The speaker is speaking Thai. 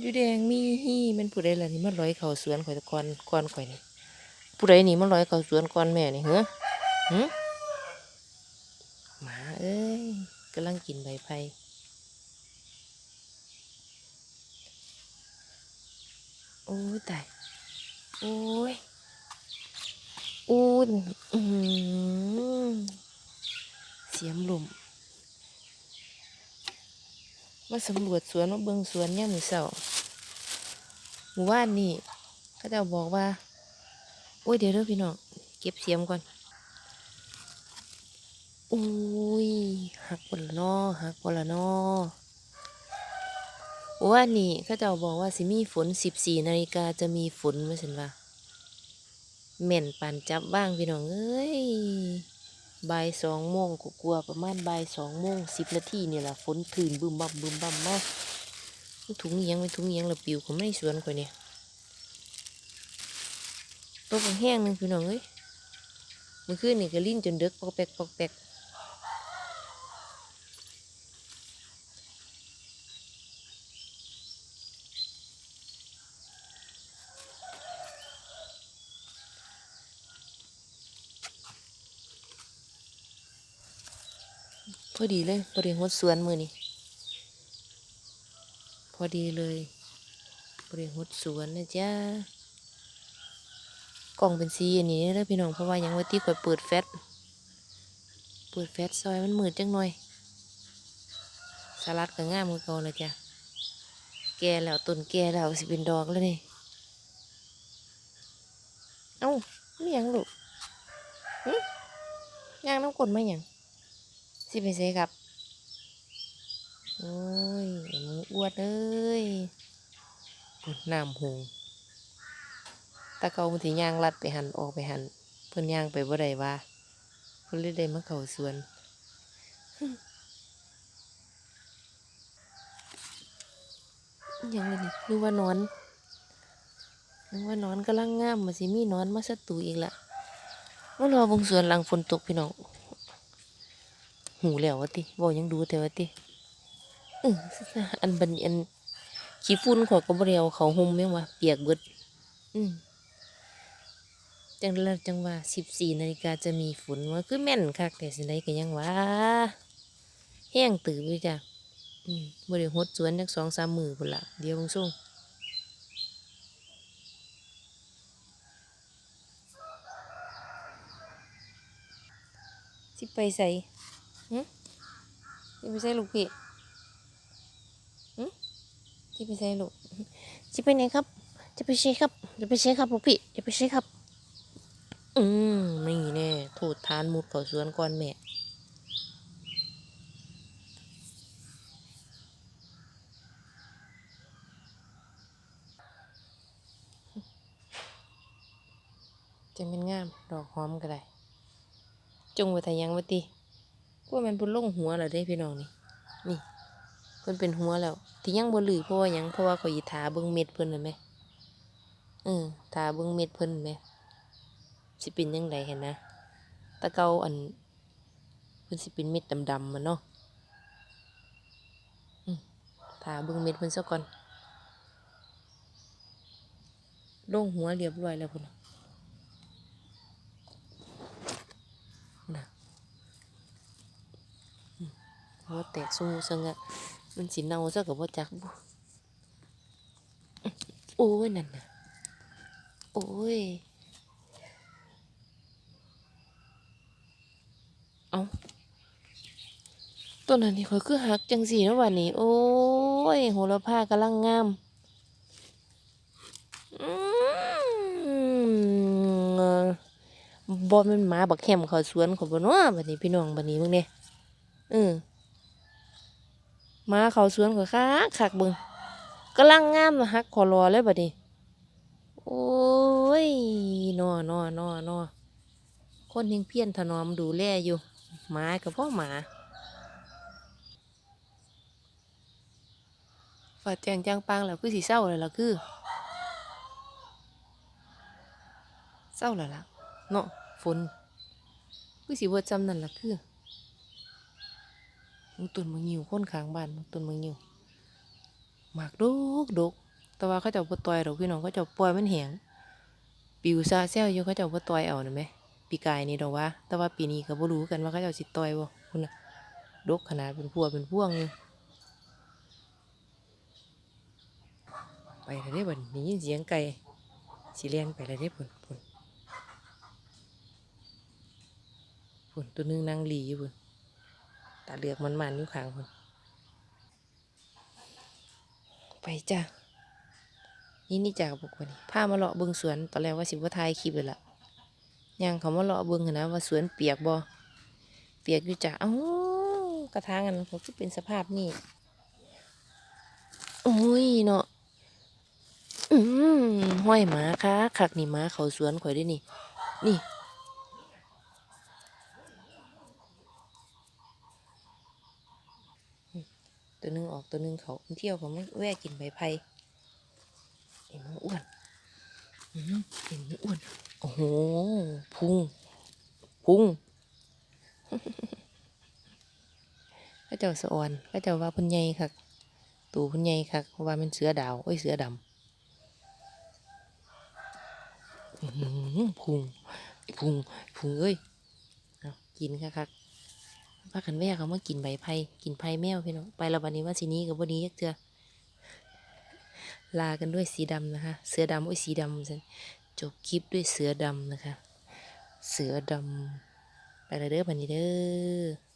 อยู่แดงมีฮี่มันผู้ใดล่ะนี่มันลอยเข้าสวนข่อยตะกอนก่อนข่อยนี่ผู้ใดนี่มันลอยเข้าสวนก่อนแม่นี่เหรอหึหมาเอ้ยกำลังกินใบไผ่โอ้ยตายโอ้ยโอ้อือหือเสียมหลุม มาสำรวจสวนมาเบิ่งสวนเนี่ยมมือเสาหมู่บ้านนี่เขาเจ้าบอกว่า โอ้ยเดี๋ยวเด้อพี่น้องเก็บเสียมก่อนโอ้ยหักบนละนอหักบนละนอหมู่บ้านนี่เขาเจ้าบอกว่าสิมีฝนสิบสี่นาฬิกาจะมีฝนไมาสินว่าแม่นปานจับบ้างพี่น้องเอ้ย บ่ายสองโมงกลัวประมาณบ่ายสองโมงสิบนาทีนี่แหละฝนถืนบึมบั่มบึมบั่มมาถุงเยียงเป็นถุงอิหยังละปิวเขาไม่สวนข่อยเนี่ยตัวของแห้งนึงพี่น้องเอ้ยมันขึ้นนี่ก็ลิ้นจนเด็กปอกแปกปอกแปก พอดีเลยพอดีหดสวนมือนี่พอดีเลยพอดีหดสวนนะจ๊ะกล่องเป็นสีอันนี้แล้วพี่น้องเพราะว่ายังว่าที่ข่อยเปิดแฟลชเปิดแฟลชซอยมันมืดจังหน่อยสลัดก็ง่ามกว่าเก่าเลยจ้ะแก่แล้วต้นแก่แล้วสิเป็นดอกแล้วนี่เอ้าไม่ยังลูกหึย่างน้ำกลดมาหยัง สิไปเซครับ โอ้ยไอ้หมูอ้วนเอ้ยปุ่นน้ำหงตาเกามันสิย่างลัดไปหันออกไปหันเพิ่นย่างไปบ่ได้ว่าเพิ่นเลยได้มาเข้าสวนอิหยังเลยนี่นึกว่านอนนึกว่านอนกำลังงามมาสิมีนอนมาสตูอีกละมารอเบงสวนหลังฝนตกพี่น้อง หูแล้ววะติบอกยังดูแต่วะติเอออันบันอันขี้ฝุ่นขอยก็บ่ได้เอาเขาห่มแม่งวะเปียกเบิด อืมจังละจังว่าสิบสี่นาฬิกาจะมีฝนว่าคือแม่นคักแต่สิไดก็ยังว่าแห้งตื่นอยู่จ้ะอืมบ่ได้หดสวนจักสองสามมือพุ่นละเดี๋ยวเบงส่งสิไปใส่ หึสิไปใส่ลูกพี่หึสิไปใส่ลูกสิไปไหนครับ จะไปเช็คครับ จะไปเช็คครับลูกพี่จะไปเช็คครับ อืมนี่แน่โทษทานมุดเขาสวนก่อนแม่จะเป็นงาม ดอกหอมก็ได้จงไว้ทายังว้ติ ว่ามันเป็นลงหัวแล้วเด้พี่น้องนี่นี่เพิ่นเป็นหัวแล้ว ที่ยังบ่ลือเพราะว่ายังเพราะว่าขาอีถาเบิ่งเม็ดเพิ่นน่ะแหมเออถาเบิ่งเม็ดเพิ่นแหมสิเป็นจังไดเห็นนะตะเกาอันเพิ่นสิเป็นเม็ดดำๆมันเนาะอืมถาเบิ่งเม็ดเพิ่นซะก่อนลงหัวเรียบร้อยแล้วพุ่นน่ะน่ะอืมเพราะ ว่าแตกสูงซังอะมันสิเน่าซะก็บ่จักบุโอ้ยนั่นน่ะ โอ้ย เอาต้นนั้นนี่ข่อยคือหักจังสีนะวันนี้ โอ้ยโหระพากำลังงามอืมบอมันหมาบักแคมเขาสวนขาบ่เนาบัดนี้พี่น้องบัดนี้มึงเนี่ยเออ มาเขาสวนเขาคักคักเบิ่งกำลังงามหักขอรอเลยบัดนี้ โอ้ยนอนอนอนอคนยังเพี้ยนถนอมดูแลอยู่หมากับพ่อหมาฝาดแจงจางปังแล้วคือสีเศร้าเลยล่ะคือเศร้าแล้วล่ะเนาะฝนคือสีว่าจำนั่นล่ะคือ มึงต้นมึงยิวคนข้างบ้านมึงต้นมึงยิวหมากดกดกแต่ว่าเขาเจ้าบ่ต่อยดอกพี่น้องเขาเจ้าปล่อยมันแหงปิวซาแซวอยู่เขาเจ้าบ่ต่อยเอาน่ะแหมปีกายนี่ดอกว่า แต่ว่าปีนี้ก็บ่รู้กันว่าเขาเจ้าสิต่อยบ่พุ่นน่ะดกขนาดเป็นพัวเป็นพวงอยู่ไปแล้วเด้บัดนี้ได้ยินเสียงไก่สิเลียนไปแล้วเด้พุ่นพุ่นพุ่นตัวหนึงนั่งหลีอยู่พุ่น ตาเหลือกมันๆอยู่ข้างพุ่นไปจ้ะนี่นี่จากบอกว่านี่พามาเลาะเบิงสวน ตอนแรกว่าสิบ่ถ่ายคลิปเลยล่ะย่างเขามาเลาะเบิงหั้นนะว่าสวนเปียกบ่เปียกอยู่จ้ะเอ้ากระถางอันนั้นเขาคือเป็นสภาพนี่โอ้ยเนาะอืมห้อยหมาค่ะคักนี่หมาเขาสวนข่อยด้นี่ นี่ ตัวหนึงออกตัวหนึงเขาเที่ยวเขามันแวะกินใบไผ่เอ็มอ้วนอืมเอ็มอ้วน โอ้โห พุง พุงพระเจ้าสะออนพระเจ้าว่าพุ่นใหญ่คักตูพุ่นใหญ่คักเพราะว่ามันเสือดาวโอ้ยเสือดำพุงพุง พุง เอ้ยกินคักคัก พากันแว่เขามากินใบไผ่กินไผ่แมวพี่น้องไปแล้ววันนี้ว่าสีนี้กับวันนี้ยักเถื่อลากันด้วยสีดำนะคะ เสือดำโอ้ยสีดำฉันจบคลิปด้วยเสือดำนะคะ เสือดำไปเละเด้อบันนี้เด้อ